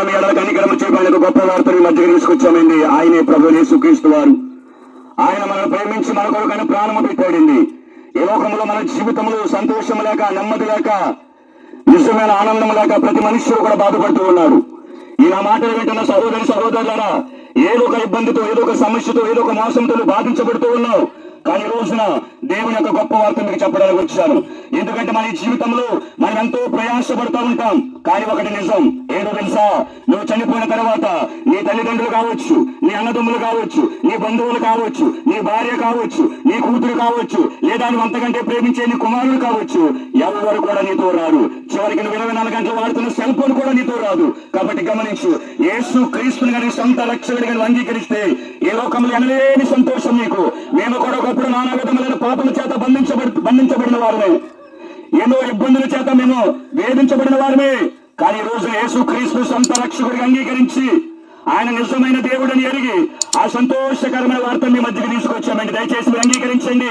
మన ఎలా కనికరం చేయడానికి గొప్ప వార్తను మధ్యకి తీసుకొచ్చామండి. ఆయనే ప్రభు యేసుక్రీస్తు వారు. ఆయన మనం ప్రేమించి మన కొరకైన ప్రాణము పెట్టాడండి. ఈ లోకంలో మన జీవితంలో సంతోషం లేక నెమ్మది లేక నిజమైన ఆనందం లేక ప్రతి మనుష్యుడు కూడా బాధపడుతూ ఉన్నారు ఈ నా మాటలు వింటున్న సహోదరి సహోదరులారా ఏదో ఒక ఇబ్బందితో ఏదో ఒక సమస్యతో ఏదో ఒక మోసంతో బాధించబడుతూ ఉన్నావు? కానీ రోజున దేవుని యొక్క గొప్ప వార్త మీకు చెప్పడానికి వచ్చాను. ఎందుకంటే మన జీవితంలో మనం ఎంతో ప్రయాసపడుతూ ఉంటాం. కానీ ఒకటి నిజం ఏదో తెలుసా? నువ్వు చనిపోయిన తర్వాత నీ తల్లిదండ్రులు కావచ్చు నీ అన్నదమ్ములు కావచ్చు నీ బంధువులు కావచ్చు నీ భార్య కావచ్చు నీ కూతురు కావచ్చు లేదా నువ్వు అంతకంటే ప్రేమించే నీ కుమారులు కావచ్చు ఎవరు కూడా నీతో రారు. చివరికి నువ్వు ఇరవై నాలుగు గంటలు వాడుతున్న సెల్ ఫోన్ కూడా నీతో రాదు. కాబట్టి గమనించు యేసు క్రీస్తుని కానీ సొంత రక్షకుడిగా అంగీకరిస్తే ఏ లోకంలో ఎనలేని సంతోషం నీకు మేము కూడా ఒకప్పుడు నానా విధములైన పాపల చేత బంధించబడి బంధించబడిన వారమే. ఎన్నో ఇబ్బందుల చేత మేము వేధించబడిన వారమే. కానీ ఈ రోజు యేసు క్రీస్తు సొంత రక్షకుడిగా అంగీకరించి ఆయన నిజమైన దేవుడని ఎరిగి ఆ సంతోషకరమైన వార్త మీ మధ్యకి తీసుకొచ్చామండి. దయచేసి మీరు అంగీకరించండి.